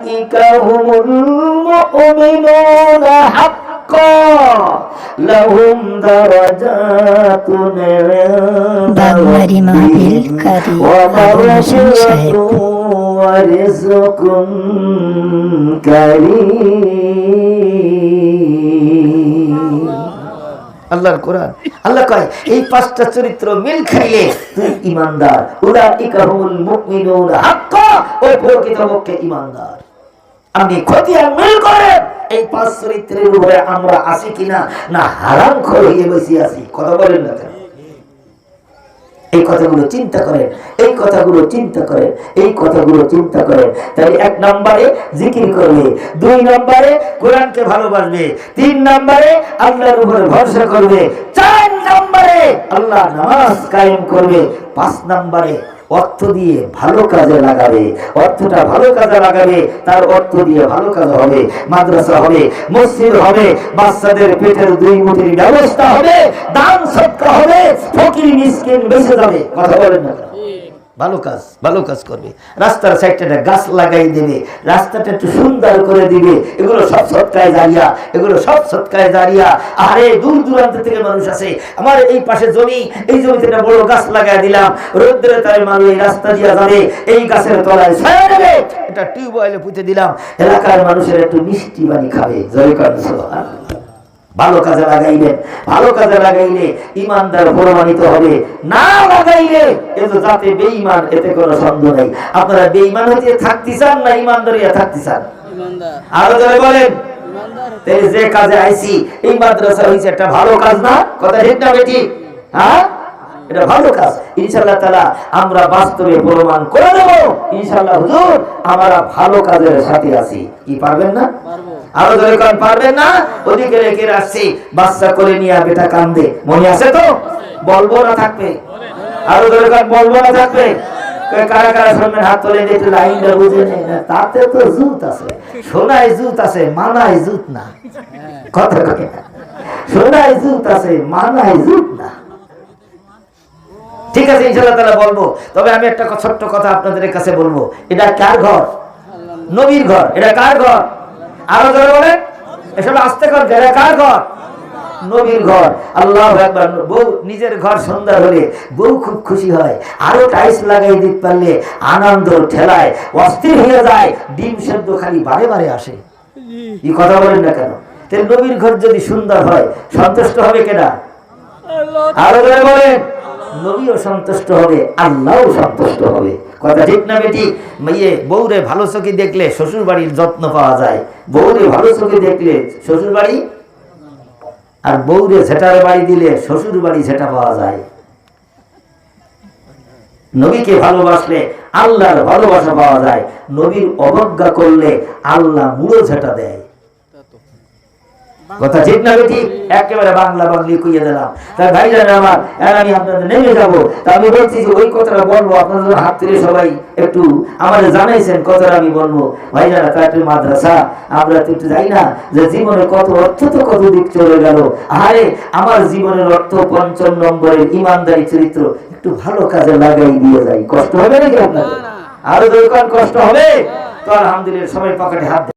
أولئك هم المؤمنون حقا لهم درجات عند বাংলারি মাহফিল ربهم কারি ومغفرة সাহেব ورزق كريم আল্লাহর কোরআন আল্লাহ কয় এই পাঁচটা চরিত্র মিল খাইলে তুই ইমানদার উলাইকা হুমুল মুমিনুনা হাক্কা ওই প্রকৃতপক্ষে ইমানদার আপনি খতিয়ান মিল করেন। এই পাঁচ চরিত্রের উপরে আমরা আছি কিনা, না হারাম হয়ে বসে আছি, কথা বলেন না এই কথাগুলো চিন্তা করেন, এই কথাগুলো চিন্তা করেন, এই কথাগুলো চিন্তা করেন। তাহলে এক নম্বরে জিকির করবে, দুই নম্বরে কোরআনকে ভালোবাসবে, তিন নম্বরে আল্লাহর উপরে ভরসা করবে, চার নম্বরে আল্লাহ নামাজ কায়েম করবে, পাঁচ নম্বরে অর্থ দিয়ে ভালো কাজে লাগাবে অর্থটা ভালো কাজে লাগাবে তার অর্থ দিয়ে ভালো কাজ হবে, মাদ্রাসা হবে, মসজিদ হবে, বাচ্চাদের পেটের দুই মুঠির ব্যবস্থা হবে, দান সৎকা হবে, ফকির মিসকিন বেঁচে যাবে কথা বলেন না? ভালো কাজ ভালো কাজ করবে। রাস্তার সাইডটা গাছ লাগাই দেবে, রাস্তাটা একটু সুন্দর করে দিবে। এগুলো সব সৎকায় জারিয়া, এগুলো সব সৎকায় জারিয়া। আরে, দূর দূরান্ত থেকে মানুষ আসে। আমার এই পাশে জমি, এই জমিতে একটা বড় গাছ লাগাই দিলাম। রোদ্রে তার মানুষ এই রাস্তা দিয়া যাবে, এই গাছের তলায় ছায়া নেবে এটা টিউবওয়েলে পুঁতে দিলাম। এলাকার মানুষের একটু মিষ্টি পানি খাবে। জয় কারণ ভালো কাজে লাগাইলেন ভালো কাজে লাগাইলে ইমানদার প্রমাণিত হবে। না লাগাইলে এ তো যাতে বেঈমান এতে কোনো সন্দেহ নেই। আপনারা বেঈমান হতে থাকতে চান না ইমানদারিয়া থাকতে চান? আরও ধরে বলেন। যে কাজে আইছি এই মাদ্রাসা হয়েছে একটা ভালো কাজ না? কথা ঠিক না বেটি? হ্যাঁ? এটা ভালো কাজ। ইনশাআল্লাহ তাআলা আমরা বাস্তবে প্রমাণ করে দেব। ইনশাআল্লাহ হুজুর আমরা ভালো কাজের সাথে আছি। কি পারবেন না? আরও না? ওদিকে রেখে আসছি বাচ্চা করে নিয়ে বেটা কান্দে। মনে আছে তো? বলব না থাকবে। আরও বলব না। থাকবে ঠিক আছে, ইনশাআল্লাহ তাআলা বলব। তবে আমি একটা ছোট্ট কথা আপনাদের কাছে বলব। এটা কার ঘর? নবীর ঘর। এটা কার ঘর? আরও ধরে বলেন। এসব আস্তে কর কার ঘর? নবীর ঘর। আল্লাহ একবার বউ নিজের ঘর সুন্দর হলে বউ খুব খুশি হয়। আরও টাইলস লাগাই দিতে পারলে আনন্দ ঠেলায়। অস্থির হয়ে যায় ডিম সেদ্ধ খালি বারে বারে আসে। এই কথা বলেন না কেন? তাহলে নবীর ঘর যদি সুন্দর হয় সন্তুষ্ট হবে কেনা আরও বলেন। নবীও সন্তুষ্ট হবে, আল্লাহও সন্তুষ্ট হবে। কথা ঠিক না বেটি? মেয়ে বউরে ভালো চোখে দেখলে শ্বশুর বাড়ির যত্ন পাওয়া যায়। বউরে ভালো চোখে দেখলে শ্বশুর বাড়ি আর বউরে ঝেটার বাড়ি দিলে শ্বশুর বাড়ি সেটা পাওয়া যায়। নবীকে ভালোবাসলে আল্লাহর ভালোবাসা পাওয়া যায়। নবীর অবজ্ঞা করলে আল্লাহ মুড়ো ঝেটা দেয়। কথা ঠিক না একেবারে বাংলা বাংলি কইয়ে দিলাম। ভাই জানে আমার আর আমি আপনাদের নেমে যাব। তা আমি বলছি যে ওই কথাটা বলব আপনাদের হাত তুলে সবাই একটু আমাদের জানাইছেন কথাটা আমি বলব। ভাই জানা তা একটু মাদ্রাসা আমরা তো একটু যাই না যে জীবনে কত অর্থ তো কত দিক চলে গেল। আরে আমার জীবনের অর্থ পঞ্চম নম্বরের ইমানদারি চরিত্র একটু ভালো কাজে লাগাই দিয়ে যাই। কষ্ট হবে নাকি আপনাদের? আরও দরকার কষ্ট হবে? তো আলহামদুলিল্লাহ সবাই পকেটে হাত।